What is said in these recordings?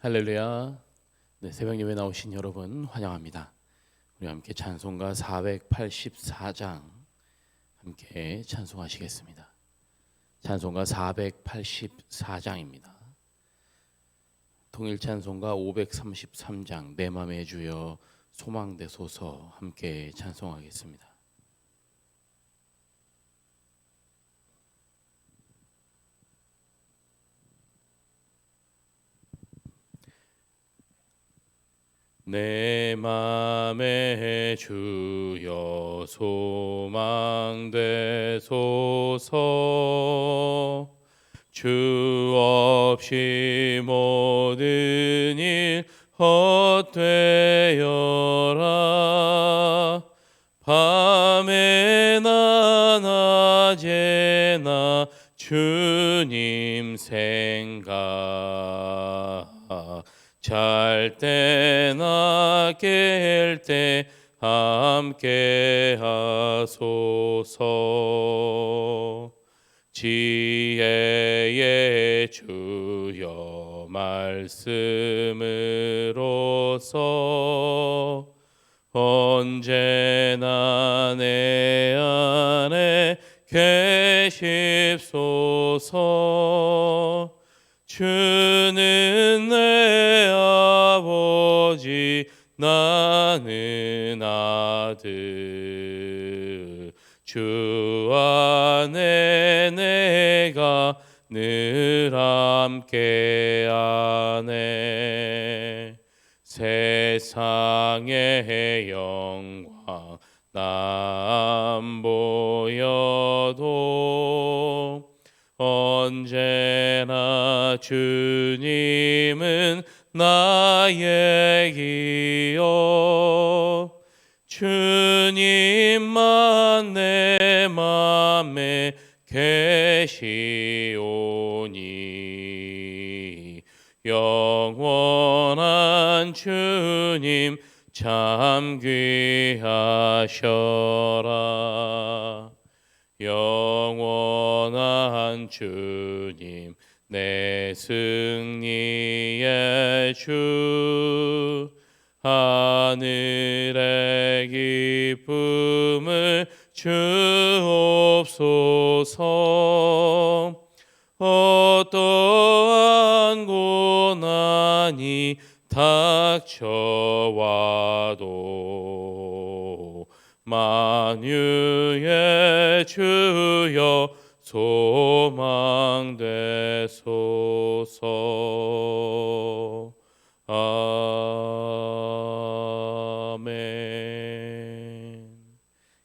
할렐루야. 네, 새벽 예배 나오신 여러분 환영합니다. 우리 함께 찬송가 484장 함께 찬송하시겠습니다. 찬송가 484장입니다. 통일 찬송가 533장 내 맘의 주여 소망되소서 함께 찬송하겠습니다. 내 맘에 주여 소망되소서. 주 없이 모든 일 헛되어라. 밤에나 낮에나 주님 생각 잘 때나 깰 때 함께 하소서. 지혜의 주여 말씀으로서 언제나 내 안에 계십소서 주는 내 아버지 나는 아들. 주 안에 내가 늘 함께 하네. 세상의 영광 남 보여도 언제나 주님은 나의 기여 주님만 내 맘에 계시오니. 영원한 주님 참 귀하셔라. 영원한 주님 내 승리의 주 하늘의 기쁨을 주옵소서. 어떠한 고난이 닥쳐와도 만유의 주여 소망되소서. 아멘.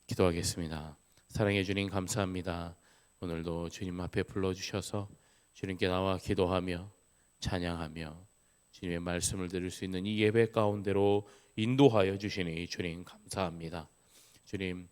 기도하겠습니다. 사랑해 주님 감사합니다. 오늘도 주님 앞에 불러주셔서 주님께 나와 기도하며 찬양하며 주님의 말씀을 들을 수 있는 이 예배 가운데로 인도하여 주시니 주님 감사합니다. 주님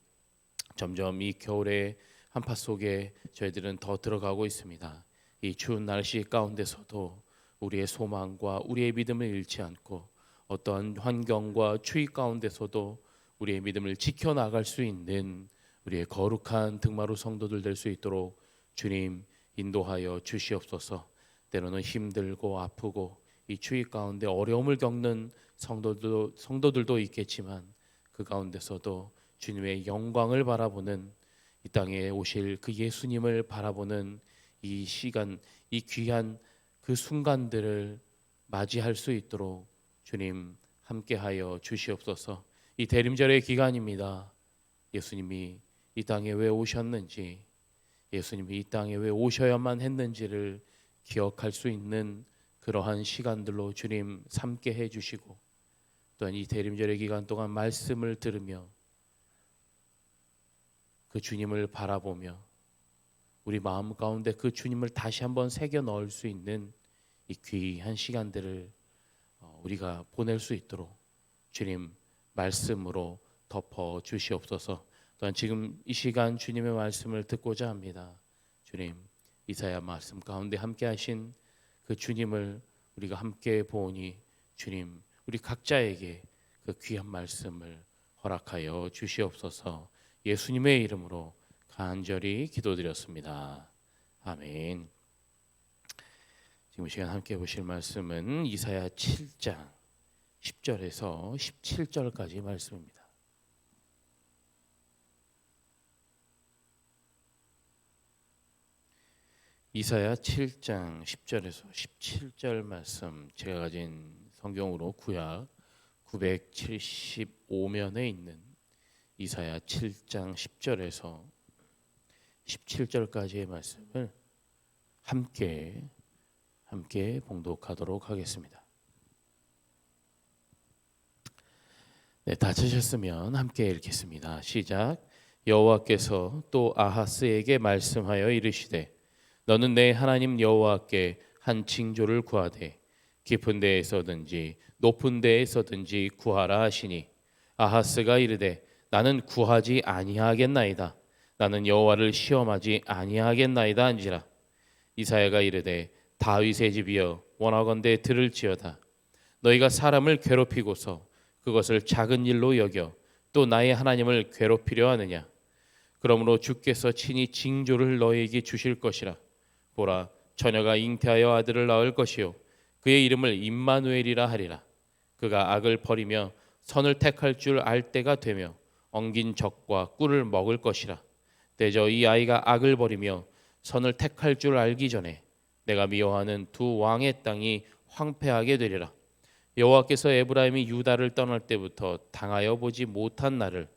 점점 이 겨울의 한파 속에 저희들은 더 들어가고 있습니다. 이 추운 날씨 가운데서도 우리의 소망과 우리의 믿음을 잃지 않고 어떤 환경과 추위 가운데서도 우리의 믿음을 지켜 나갈 수 있는 우리의 거룩한 등마루 성도들 될 수 있도록 주님 인도하여 주시옵소서. 때로는 힘들고 아프고 이 추위 가운데 어려움을 겪는 성도들도 성도들도 있겠지만 그 가운데서도 주님의 영광을 바라보는 이 땅에 오실 그 예수님을 바라보는 이 시간, 이 귀한 그 순간들을 맞이할 수 있도록 주님 함께하여 주시옵소서. 이 대림절의 기간입니다. 예수님이 이 땅에 왜 오셨는지, 예수님이 이 땅에 왜 오셔야만 했는지를 기억할 수 있는 그러한 시간들로 주님 삼게 해주시고, 또한 이 대림절의 기간 동안 말씀을 들으며 그 주님을 바라보며 우리 마음 가운데 그 주님을 다시 한번 새겨 넣을 수 있는 이 귀한 시간들을 어, 우리가 보낼 수 있도록 주님 말씀으로 덮어 주시옵소서. 또한 지금 이 시간 주님의 말씀을 듣고자 합니다. 주님 이사야 말씀 가운데 함께 하신 그 주님을 우리가 함께 보니 주님 우리 각자에게 그 귀한 말씀을 허락하여 주시옵소서. 예수님의 이름으로 간절히 기도드렸습니다. 아멘. 지금 이 시간 함께 보실 말씀은 이사야 7장 10절에서 17절까지 말씀입니다. 이사야 7장 10절에서 17절 말씀 제가 가진 성경으로 구약 975면에 있는 이사야 7장 10절에서 17절까지의 말씀을 함께 함께 봉독하도록 하겠습니다. 네, 다 찾으셨으면 함께 읽겠습니다. 시작. 여호와께서 또 아하스에게 말씀하여 이르시되 너는 내 하나님 여호와께 한 징조를 구하되 깊은 데에서든지 높은 데에서든지 구하라 하시니 아하스가 이르되 나는 구하지 아니하겠나이다. 나는 여호와를 시험하지 아니하겠나이다 한지라. 이사야가 이르되 다윗의 집이여 원하건대 들을지어다. 너희가 사람을 괴롭히고서 그것을 작은 일로 여겨 또 나의 하나님을 괴롭히려 하느냐? 그러므로 주께서 친히 징조를 너희에게 주실 것이라. 보라 처녀가 잉태하여 아들을 낳을 것이요 그의 이름을 임마누엘이라 하리라. 그가 악을 버리며 선을 택할 줄 알 때가 되며 엉긴 적과 꿀을 먹을 것이라 대저 이 아이가 악을 버리며 선을 택할 줄 알기 전에 내가 미워하는 두 왕의 땅이 황폐하게 되리라 여호와께서 에브라임이 유다를 떠날 때부터 당하여 보지 못한 날을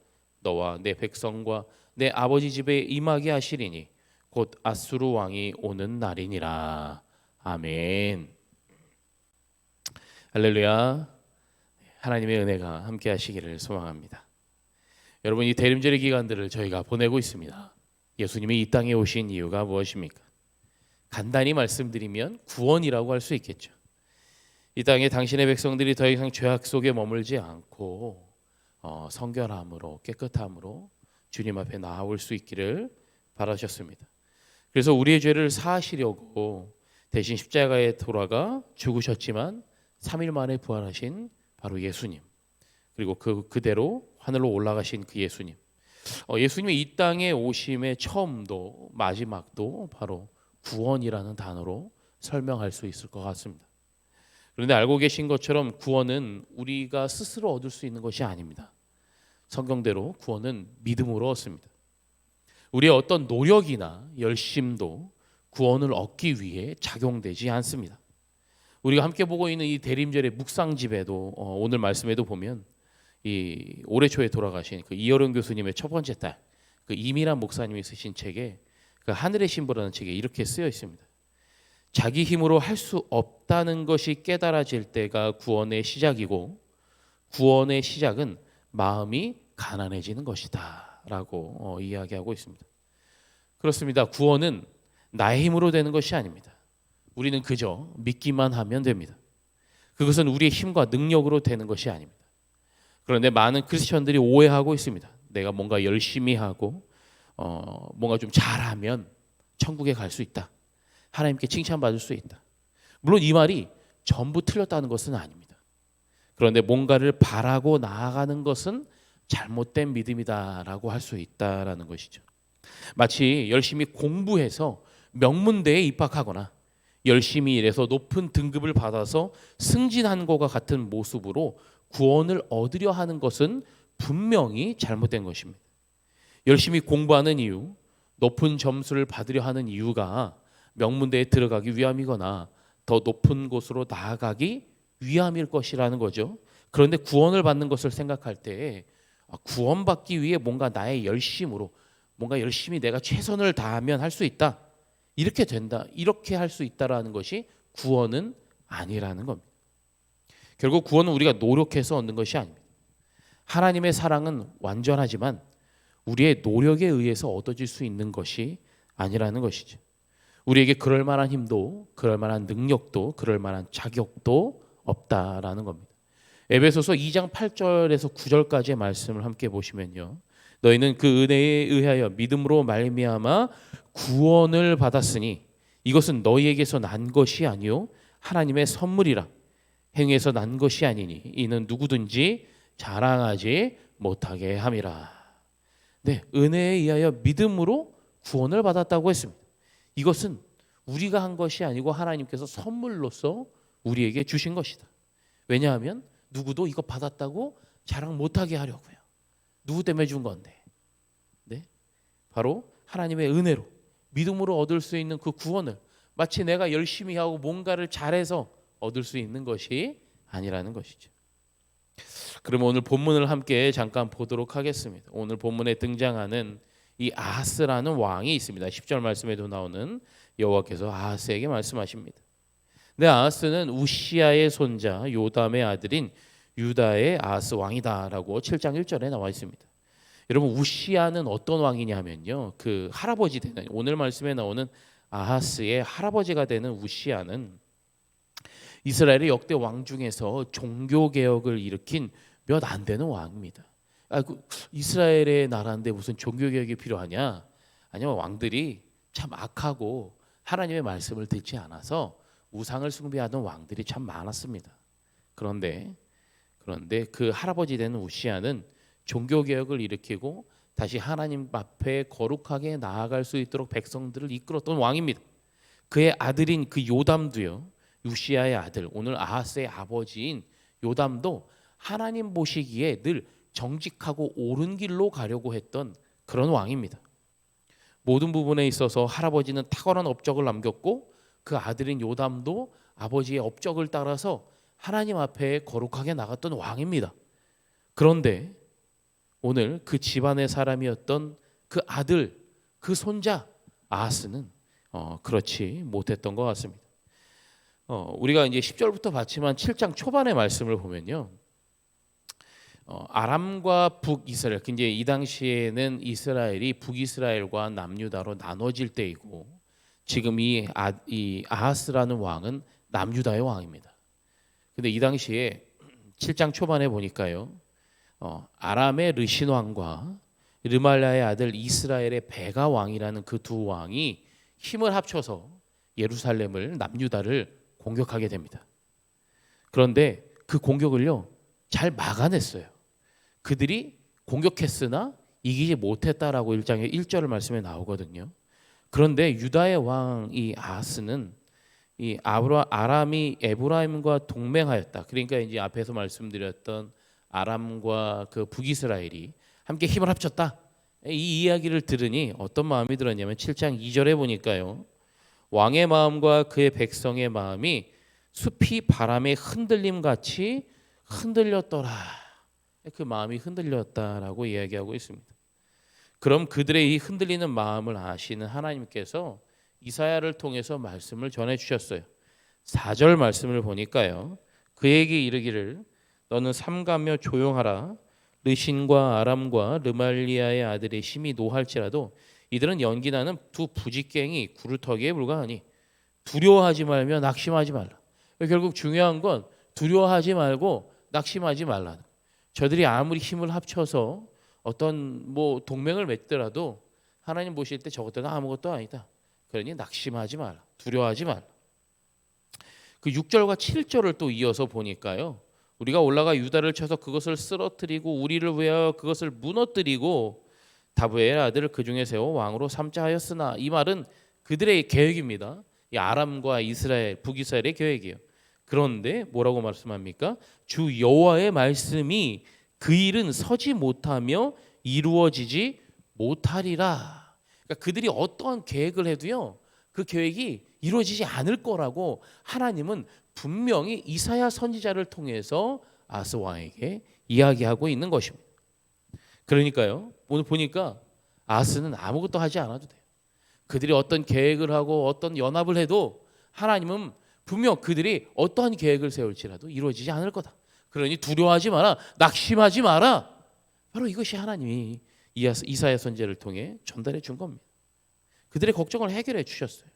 너와 내 백성과 내 아버지 집에 임하게 하시리니 곧 아수르 왕이 오는 날이니라. 아멘. 할렐루야. 하나님의 은혜가 함께 하시기를 소망합니다. 여러분 이 대림절의 기간들을 저희가 보내고 있습니다. 예수님이 이 땅에 오신 이유가 무엇입니까? 간단히 말씀드리면 구원이라고 할 수 있겠죠. 이 땅에 당신의 백성들이 더 이상 죄악 속에 머물지 않고 어, 성결함으로 깨끗함으로 주님 앞에 나아올 수 있기를 바라셨습니다. 그래서 우리의 죄를 사하시려고 대신 십자가에 돌아가 죽으셨지만 3일 만에 부활하신 바로 예수님. 그리고 그 그대로 하늘로 올라가신 그 예수님. 어, 예수님의 이 땅에 오심의 처음도 마지막도 바로 구원이라는 단어로 설명할 수 있을 것 같습니다. 그런데 알고 계신 것처럼 구원은 우리가 스스로 얻을 수 있는 것이 아닙니다. 성경대로 구원은 믿음으로 얻습니다. 우리의 어떤 노력이나 열심도 구원을 얻기 위해 작용되지 않습니다. 우리가 함께 보고 있는 이 대림절의 묵상집에도 어, 오늘 말씀에도 보면 이 올해 초에 돌아가신 그 이어령 교수님의 첫 번째 딸, 그 이미란 목사님이 쓰신 책에 그 하늘의 신부라는 책에 이렇게 쓰여 있습니다. 자기 힘으로 할 수 없다는 것이 깨달아질 때가 구원의 시작이고 구원의 시작은 마음이 가난해지는 것이다라고 어, 이야기하고 있습니다. 그렇습니다. 구원은 나의 힘으로 되는 것이 아닙니다. 우리는 그저 믿기만 하면 됩니다. 그것은 우리의 힘과 능력으로 되는 것이 아닙니다. 그런데 많은 크리스천들이 오해하고 있습니다. 내가 뭔가 열심히 하고 어, 뭔가 좀 잘하면 천국에 갈 수 있다. 하나님께 칭찬받을 수 있다. 물론 이 말이 전부 틀렸다는 것은 아닙니다. 그런데 뭔가를 바라고 나아가는 것은 잘못된 믿음이다라고 할 수 있다라는 것이죠. 마치 열심히 공부해서 명문대에 입학하거나 열심히 일해서 높은 등급을 받아서 승진한 것과 같은 모습으로 구원을 얻으려 하는 것은 분명히 잘못된 것입니다. 열심히 공부하는 이유, 높은 점수를 받으려 하는 이유가 명문대에 들어가기 위함이거나 더 높은 곳으로 나아가기 위함일 것이라는 거죠. 그런데 구원을 받는 것을 생각할 때 아, 구원받기 위해 뭔가 나의 열심으로 뭔가 열심히 내가 최선을 다하면 할 수 있다. 이렇게 된다. 이렇게 할 수 있다라는 것이 구원은 아니라는 겁니다. 결국 구원은 우리가 노력해서 얻는 것이 아닙니다. 하나님의 사랑은 완전하지만 우리의 노력에 의해서 얻어질 수 있는 것이 아니라는 것이죠. 우리에게 그럴 만한 힘도 그럴 만한 능력도 그럴 만한 자격도 없다라는 겁니다. 에베소서 2장 8절에서 9절까지의 말씀을 함께 보시면요. 너희는 그 은혜에 의하여 믿음으로 말미암아 구원을 받았으니 이것은 너희에게서 난 것이 아니요 하나님의 선물이라 행위에서 난 것이 아니니 이는 누구든지 자랑하지 못하게 함이라. 네, 은혜에 의하여 믿음으로 구원을 받았다고 했습니다. 이것은 우리가 한 것이 아니고 하나님께서 선물로서 우리에게 주신 것이다. 왜냐하면 누구도 이거 받았다고 자랑 못하게 하려고요. 누구 때문에 준 건데? 네, 바로 하나님의 은혜로 믿음으로 얻을 수 있는 그 구원을 마치 내가 열심히 하고 뭔가를 잘해서 얻을 수 있는 것이 아니라는 것이죠. 그러면 오늘 본문을 함께 잠깐 보도록 하겠습니다. 오늘 본문에 등장하는 이 아하스라는 왕이 있습니다. 10절 말씀에도 나오는 여호와께서 아하스에게 말씀하십니다. 네, 아하스는 우시아의 손자 요담의 아들인 유다의 아하스 왕이다라고 7장 1절에 나와 있습니다. 여러분 우시아는 어떤 왕이냐면요. 그 할아버지 되는 오늘 말씀에 나오는 아하스의 할아버지가 되는 우시아는 이스라엘의 역대 왕 중에서 종교 개혁을 일으킨 몇 안 되는 왕입니다. 아, 그 이스라엘의 나라인데 무슨 종교 개혁이 필요하냐? 아니면 왕들이 참 악하고 하나님의 말씀을 듣지 않아서 우상을 숭배하던 왕들이 참 많았습니다. 그런데 그런데 그 할아버지 되는 우시아는 종교 개혁을 일으키고 다시 하나님 앞에 거룩하게 나아갈 수 있도록 백성들을 이끌었던 왕입니다. 그의 아들인 그 요담도요. 우시아의 아들 오늘 아하스의 아버지인 요담도 하나님 보시기에 늘 정직하고 옳은 길로 가려고 했던 그런 왕입니다. 모든 부분에 있어서 할아버지는 탁월한 업적을 남겼고 그 아들인 요담도 아버지의 업적을 따라서 하나님 앞에 거룩하게 나갔던 왕입니다. 그런데 오늘 그 집안의 사람이었던 그 아들, 그 손자 아하스는 어, 그렇지 못했던 것 같습니다. 어, 우리가 이제 10절부터 봤지만 7장 초반의 말씀을 보면요. 어, 아람과 북이스라엘, 이제 이 당시에는 이스라엘이 북이스라엘과 남유다로 나눠질 때이고 지금 이, 아, 이 아하스라는 왕은 남유다의 왕입니다. 근데 이 당시에 7장 초반에 보니까요. 어, 아람의 르신 왕과 르말라의 아들 이스라엘의 베가 왕이라는 그 두 왕이 힘을 합쳐서 예루살렘을 남유다를 공격하게 됩니다. 그런데 그 공격을요 잘 막아냈어요. 그들이 공격했으나 이기지 못했다라고 1장의 1절 말씀에 나오거든요. 그런데 유다의 왕이 아하스는 이 아브라 아람이 에브라임과 동맹하였다. 그러니까 이제 앞에서 말씀드렸던 아람과 그 북이스라엘이 함께 힘을 합쳤다. 이 이야기를 들으니 어떤 마음이 들었냐면 7장 2절에 보니까요. 왕의 마음과 그의 백성의 마음이 숲이 바람에 흔들림 같이 흔들렸더라. 그 마음이 흔들렸다라고 이야기하고 있습니다. 그럼 그들의 이 흔들리는 마음을 아시는 하나님께서 이사야를 통해서 말씀을 전해 주셨어요. 4절 말씀을 보니까요. 그에게 이르기를 너는 삼가며 조용하라 르신과 아람과 르말리아의 아들의 심히 노할지라도 이들은 연기나는 두 부직갱이 구루터기에 불과하니 두려워하지 말며 낙심하지 말라. 결국 중요한 건 두려워하지 말고 낙심하지 말라. 저들이 아무리 힘을 합쳐서 어떤 뭐 동맹을 맺더라도 하나님 보실 때 저것들은 아무것도 아니다. 그러니 낙심하지 말라. 두려워하지 말라. 그 6절과 7절을 또 이어서 보니까요. 우리가 올라가 유다를 쳐서 그것을 쓰러뜨리고 우리를 위하여 그것을 무너뜨리고 다브의 아들을 그 중에 세워 왕으로 삼자 하였으나 이 말은 그들의 계획입니다. 이 아람과 이스라엘 북이스라엘의 계획이에요. 그런데 뭐라고 말씀합니까? 주 여호와의 말씀이 그 일은 서지 못하며 이루어지지 못하리라. 그러니까 그들이 어떠한 계획을 해도요. 그 계획이 이루어지지 않을 거라고 하나님은 분명히 이사야 선지자를 통해서 아스 왕에게 이야기하고 있는 것입니다. 그러니까요. 오늘 보니까 아스는 아무것도 하지 않아도 돼요. 그들이 어떤 계획을 하고 어떤 연합을 해도 하나님은 분명 그들이 어떠한 계획을 세울지라도 이루어지지 않을 거다. 그러니 두려워하지 마라. 낙심하지 마라. 바로 이것이 하나님이 이사야 선제를 통해 전달해 준 겁니다. 그들의 걱정을 해결해 주셨어요.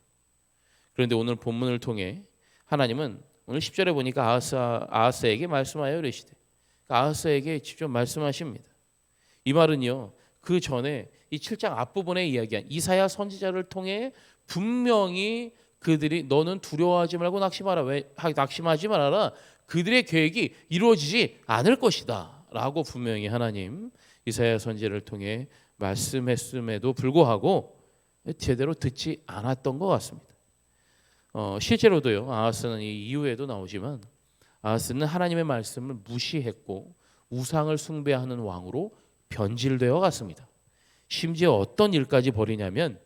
그런데 오늘 본문을 통해 하나님은 오늘 10절에 보니까 아하스, 아하스에게 말씀하여 이르시되 아하스에게 직접 말씀하십니다. 이 말은요. 그 전에 이 7장 앞부분에 이야기한 이사야 선지자를 통해 분명히 그들이 너는 두려워하지 말고 낙심하라. 왜 낙심하지 말아라. 그들의 계획이 이루어지지 않을 것이다라고 분명히 하나님 이사야 선지를 통해 말씀했음에도 불구하고 제대로 듣지 않았던 것 같습니다. 어, 실제로도요. 아하스는 이 이후에도 나오지만 아하스는 하나님의 말씀을 무시했고 우상을 숭배하는 왕으로 변질되어 갔습니다. 심지어 어떤 일까지 벌이냐면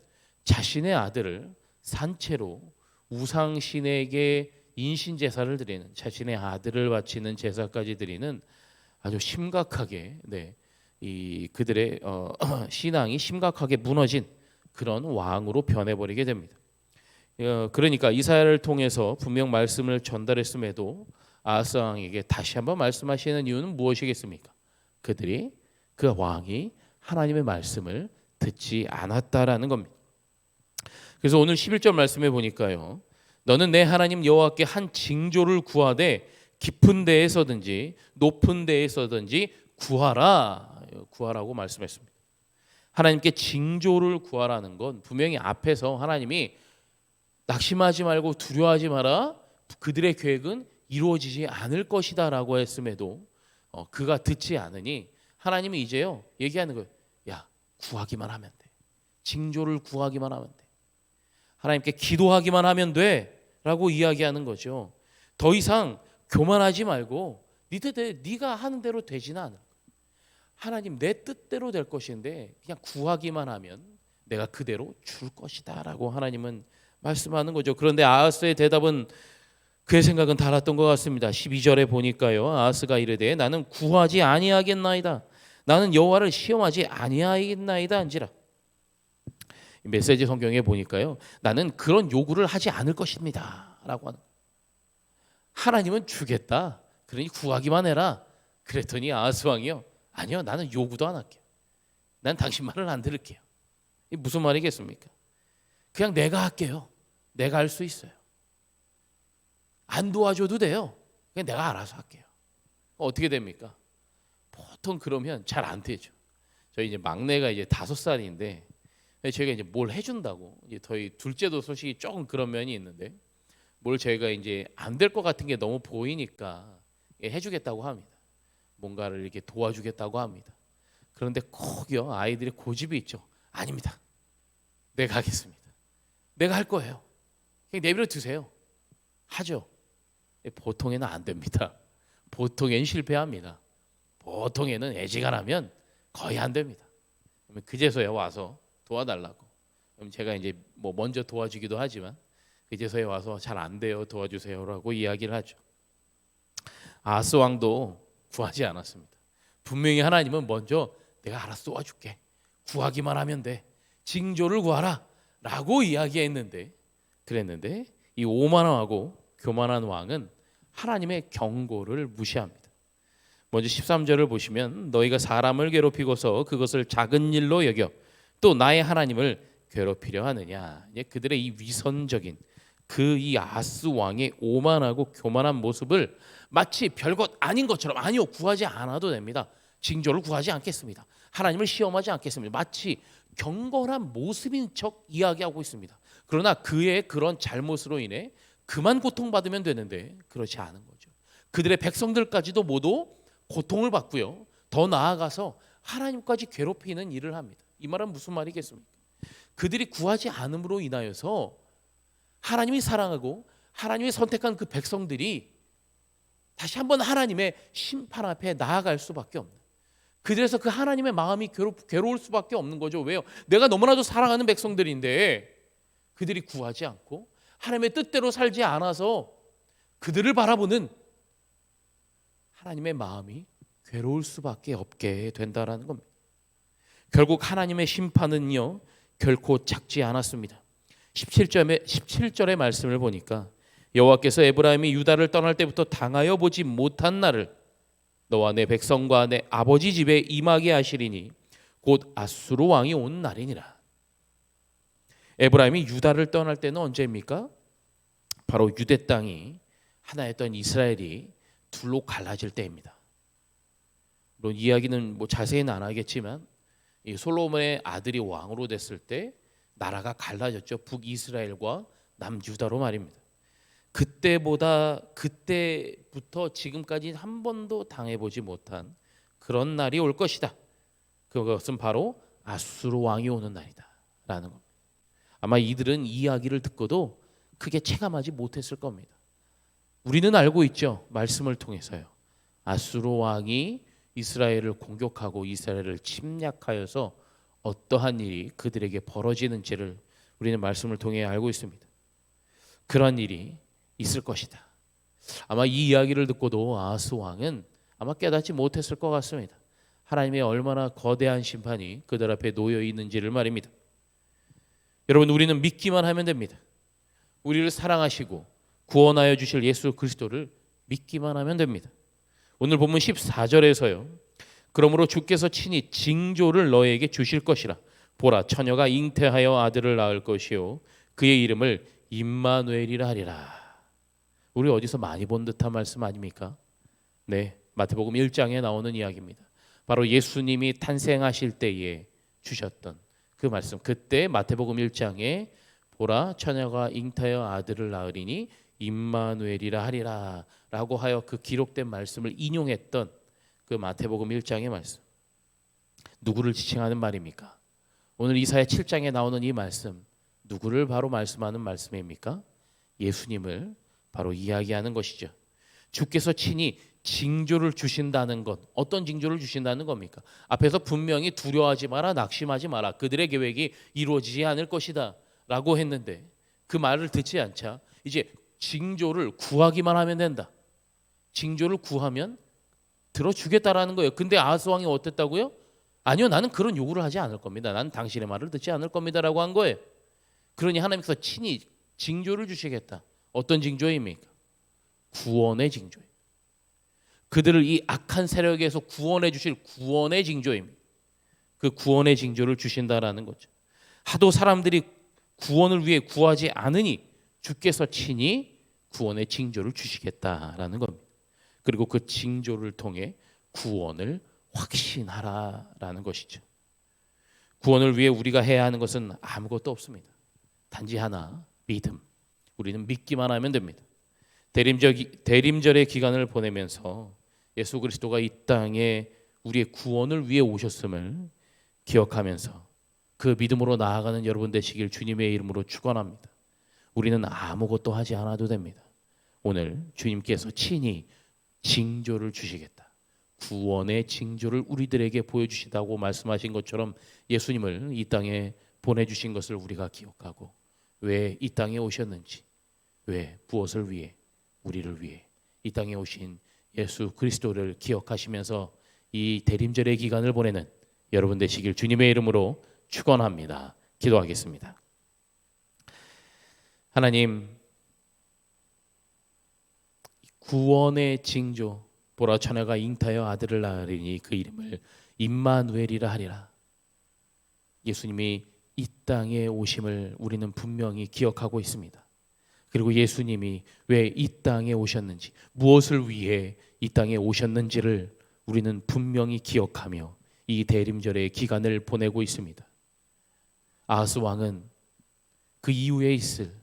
자신의 아들을 산채로 우상 신에게 인신 제사를 드리는 자신의 아들을 바치는 제사까지 드리는 아주 심각하게 네. 이 그들의 어, 신앙이 심각하게 무너진 그런 왕으로 변해버리게 됩니다. 어, 그러니까 이사야를 통해서 분명 말씀을 전달했음에도 아하스 왕에게 다시 한번 말씀하시는 이유는 무엇이겠습니까? 그들이 그 왕이 하나님의 말씀을 듣지 않았다라는 겁니다. 그래서 오늘 11절 말씀에 보니까요. 너는 내 하나님 여호와께 한 징조를 구하되 깊은 데에서든지 높은 데에서든지 구하라 구하라고 말씀했습니다. 하나님께 징조를 구하라는 건 분명히 앞에서 하나님이 낙심하지 말고 두려워하지 마라. 그들의 계획은 이루어지지 않을 것이다라고 했음에도 어, 그가 듣지 않으니 하나님이 이제요 얘기하는 거예요. 야 구하기만 하면 돼. 징조를 구하기만 하면 돼. 하나님께 기도하기만 하면 돼라고 이야기하는 거죠. 더 이상 교만하지 말고 네 뜻대 네가 하는 대로 되지는 거야. 하나님 내 뜻대로 될 것인데 그냥 구하기만 하면 내가 그대로 줄 것이다라고 하나님은 말씀하는 거죠. 그런데 아하스의 대답은 그의 생각은 달랐던 것 같습니다. 12절에 보니까요. 아하스가 이르되 나는 구하지 아니하겠나이다. 나는 여호와를 시험하지 아니하겠나이다 한지라. 메시지 성경에 보니까요. 나는 그런 요구를 하지 않을 것입니다라고 하는. 하나님은 주겠다. 그러니 구하기만 해라. 그랬더니 아하스 왕이요. 아니요. 나는 요구도 안 할게요. 난 당신 말을 안 들을게요. 이 무슨 말이겠습니까? 그냥 내가 할게요. 내가 할 수 있어요. 안 도와줘도 돼요. 그냥 내가 알아서 할게요. 어떻게 됩니까? 보통 그러면 잘 안 되죠. 저희 이제 막내가 이제 다섯 살인데 저희가 이제 뭘 해준다고 이제 저희 둘째도 솔직히 조금 그런 면이 있는데 뭘 저희가 이제 안 될 것 같은 게 너무 보이니까 해주겠다고 합니다. 뭔가를 이렇게 도와주겠다고 합니다. 그런데 꼭요 아이들의 고집이 있죠. 아닙니다. 내가 하겠습니다. 내가 할 거예요. 그냥 내버려 두세요. 하죠. 보통에는 안 됩니다. 보통엔 실패합니다. 보통에는 애지간하면 거의 안 됩니다. 그제서야 와서 도와달라고. 그럼 제가 이제 뭐 먼저 도와주기도 하지만 그제서야 와서 잘 안 돼요 도와주세요라고 이야기를 하죠. 아스 왕도 구하지 않았습니다. 분명히 하나님은 먼저 내가 알아서 도와줄게. 구하기만 하면 돼. 징조를 구하라라고 이야기했는데 그랬는데 이 오만하고 교만한 왕은 하나님의 경고를 무시합니다. 먼저 13절을 보시면 너희가 사람을 괴롭히고서 그것을 작은 일로 여겨 또 나의 하나님을 괴롭히려 하느냐. 그들의 이 위선적인 그 이 아스 왕의 오만하고 교만한 모습을 마치 별것 아닌 것처럼 아니요 구하지 않아도 됩니다. 징조를 구하지 않겠습니다. 하나님을 시험하지 않겠습니다. 마치 경건한 모습인 척 이야기하고 있습니다. 그러나 그의 그런 잘못으로 인해 그만 고통받으면 되는데 그렇지 않은 거죠. 그들의 백성들까지도 모두 고통을 받고요. 더 나아가서 하나님까지 괴롭히는 일을 합니다. 이 말은 무슨 말이겠습니까? 그들이 구하지 않음으로 인하여서 하나님이 사랑하고 하나님이 선택한 그 백성들이 다시 한번 하나님의 심판 앞에 나아갈 수밖에 없는. 그래서 그 하나님의 마음이 괴로, 괴로울 수밖에 없는 거죠. 왜요? 내가 너무나도 사랑하는 백성들인데 그들이 구하지 않고 하나님의 뜻대로 살지 않아서 그들을 바라보는 하나님의 마음이 괴로울 수밖에 없게 된다라는 겁니다. 결국 하나님의 심판은요 결코 작지 않았습니다. 17절의 17절의 말씀을 보니까 여호와께서 에브라임이 유다를 떠날 때부터 당하여 보지 못한 날을 너와 내 백성과 내 아버지 집에 임하게 하시리니 곧 아수르 왕이 온 날이니라. 에브라임이 유다를 떠날 때는 언제입니까? 바로 유대 땅이 하나였던 이스라엘이 둘로 갈라질 때입니다. 물론 이야기는 뭐 자세히는 안 하겠지만 이 솔로몬의 아들이 왕으로 됐을 때 나라가 갈라졌죠. 북이스라엘과 남유다로 말입니다. 그때보다 그때부터 지금까지 한 번도 당해보지 못한 그런 날이 올 것이다. 그것은 바로 아수르 왕이 오는 날이다라는 겁니다. 아마 이들은 이 이야기를 듣고도 크게 체감하지 못했을 겁니다. 우리는 알고 있죠. 말씀을 통해서요. 아수르 왕이 이스라엘을 공격하고 이스라엘을 침략하여서 어떠한 일이 그들에게 벌어지는지를 우리는 말씀을 통해 알고 있습니다. 그런 일이 있을 것이다. 아마 이 이야기를 듣고도 아하스 왕은 아마 깨닫지 못했을 것 같습니다. 하나님의 얼마나 거대한 심판이 그들 앞에 놓여 있는지를 말입니다. 여러분 우리는 믿기만 하면 됩니다. 우리를 사랑하시고 구원하여 주실 예수 그리스도를 믿기만 하면 됩니다. 오늘 본문 14절에서요. 그러므로 주께서 친히 징조를 너에게 주실 것이라 보라 처녀가 잉태하여 아들을 낳을 것이요 그의 이름을 임마누엘이라 하리라. 우리 어디서 많이 본 듯한 말씀 아닙니까? 네. 마태복음 1장에 나오는 이야기입니다. 바로 예수님이 탄생하실 때에 주셨던 그 말씀. 그때 마태복음 1장에 보라 처녀가 잉타여 아들을 낳으리니 임마누엘이라 하리라라고 하여 그 기록된 말씀을 인용했던 그 마태복음 1장의 말씀. 누구를 지칭하는 말입니까? 오늘 이사야 7장에 나오는 이 말씀 누구를 바로 말씀하는 말씀입니까? 예수님을 바로 이야기하는 것이죠. 주께서 친히 징조를 주신다는 것 어떤 징조를 주신다는 겁니까? 앞에서 분명히 두려워하지 마라 낙심하지 마라 그들의 계획이 이루어지지 않을 것이다라고 했는데 그 말을 듣지 않자 이제 징조를 구하기만 하면 된다. 징조를 구하면 들어주겠다라는 거예요. 근데 아하스 왕이 어땠다고요? 아니요, 나는 그런 요구를 하지 않을 겁니다. 나는 당신의 말을 듣지 않을 겁니다라고 한 거예요. 그러니 하나님께서 친히 징조를 주시겠다. 어떤 징조입니까? 구원의 징조예요. 그들을 이 악한 세력에서 구원해 주실 구원의 징조입니다. 그 구원의 징조를 주신다라는 거죠. 하도 사람들이 구원을 위해 구하지 않으니 주께서 친히 구원의 징조를 주시겠다라는 겁니다. 그리고 그 징조를 통해 구원을 확신하라라는 것이죠. 구원을 위해 우리가 해야 하는 것은 아무것도 없습니다. 단지 하나 믿음. 우리는 믿기만 하면 됩니다. 대림절 대림절의 기간을 보내면서 예수 그리스도가 이 땅에 우리의 구원을 위해 오셨음을 기억하면서 그 믿음으로 나아가는 여러분 되시길 주님의 이름으로 축원합니다. 우리는 아무것도 하지 않아도 됩니다. 오늘 주님께서 친히 징조를 주시겠다. 구원의 징조를 우리들에게 보여주시다고 말씀하신 것처럼 예수님을 이 땅에 보내주신 것을 우리가 기억하고 왜 이 땅에 오셨는지, 왜 무엇을 위해, 우리를 위해 이 땅에 오신 예수 그리스도를 기억하시면서 이 대림절의 기간을 보내는 여러분 되시길 주님의 이름으로 축원합니다. 기도하겠습니다. 하나님 구원의 징조 보라 처녀가 잉타여 아들을 낳으리니 그 이름을 임마누엘이라 하리라. 예수님이 이 땅에 오심을 우리는 분명히 기억하고 있습니다. 그리고 예수님이 왜 이 땅에 오셨는지, 무엇을 위해 이 땅에 오셨는지를 우리는 분명히 기억하며 이 대림절의 기간을 보내고 있습니다. 아하스 왕은 그 이후에 있을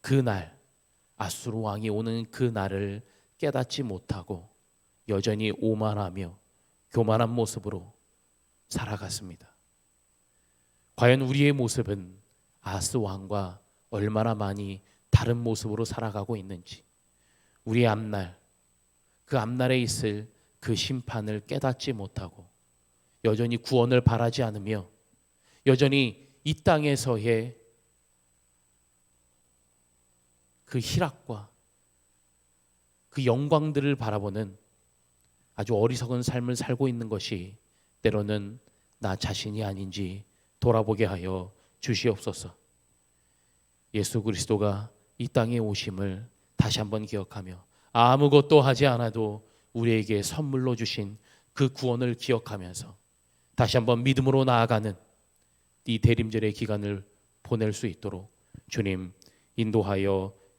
그 날, 아수르 왕이 오는 그 날을 깨닫지 못하고 여전히 오만하며 교만한 모습으로 살아갔습니다. 과연 우리의 모습은 아스 왕과 얼마나 많이 다른 모습으로 살아가고 있는지 우리 앞날 그 앞날에 있을 그 심판을 깨닫지 못하고 여전히 구원을 바라지 않으며 여전히 이 땅에서의 그 희락과 그 영광들을 바라보는 아주 어리석은 삶을 살고 있는 것이 때로는 나 자신이 아닌지 돌아보게 하여 주시옵소서. 예수 그리스도가 이 땅에 오심을 다시 한번 기억하며 아무것도 하지 않아도 우리에게 선물로 주신 그 구원을 기억하면서 다시 한번 믿음으로 나아가는 이 대림절의 기간을 보낼 수 있도록 주님 인도하여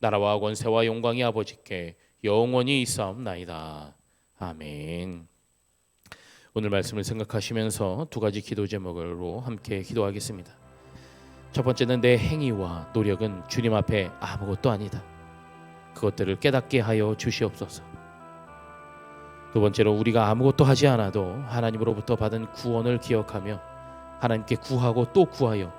나라와 권세와 영광이 아버지께 영원히 있사옵나이다. 아멘. 오늘 말씀을 생각하시면서 두 가지 기도 제목으로 함께 기도하겠습니다. 첫 번째는 내 행위와 노력은 주님 앞에 아무것도 아니다. 그것들을 깨닫게 하여 주시옵소서. 두 번째로 우리가 아무것도 하지 않아도 하나님으로부터 받은 구원을 기억하며 하나님께 구하고 또 구하여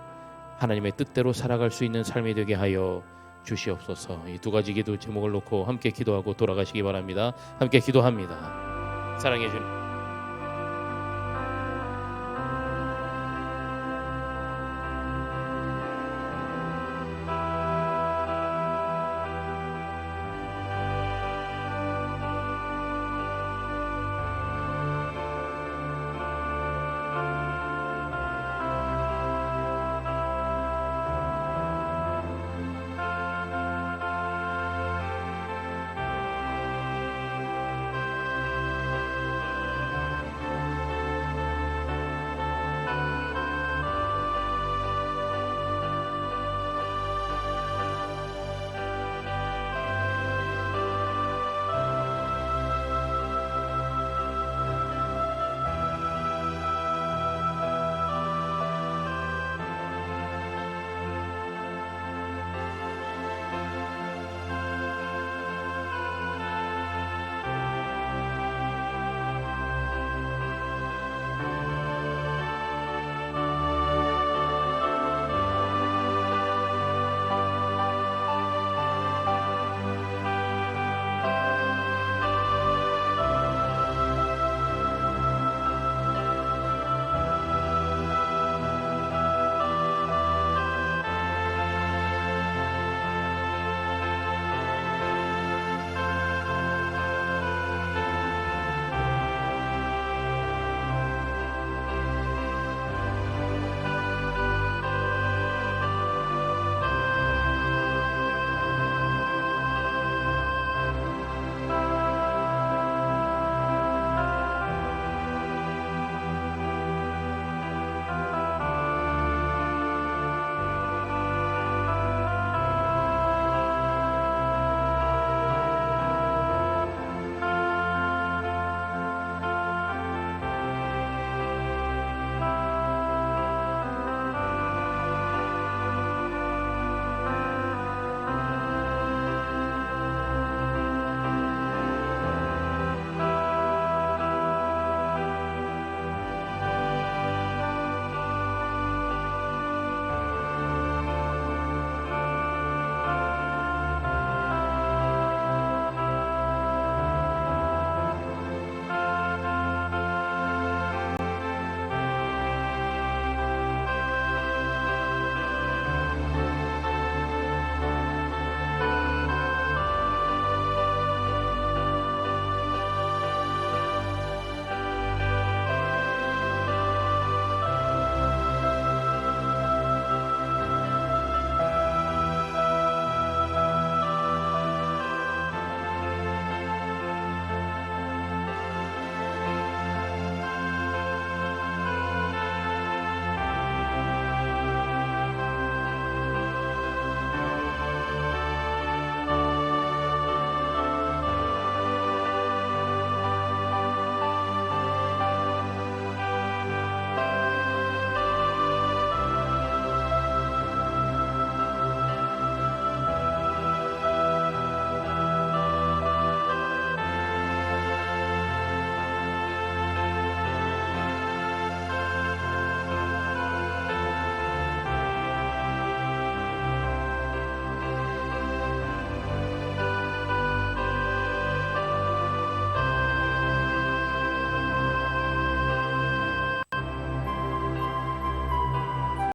하나님의 뜻대로 살아갈 수 있는 삶이 되게 하여 주시옵소서. 이 두 가지 기도 제목을 놓고 함께 기도하고 돌아가시기 바랍니다. 함께 기도합니다. 사랑해 주님.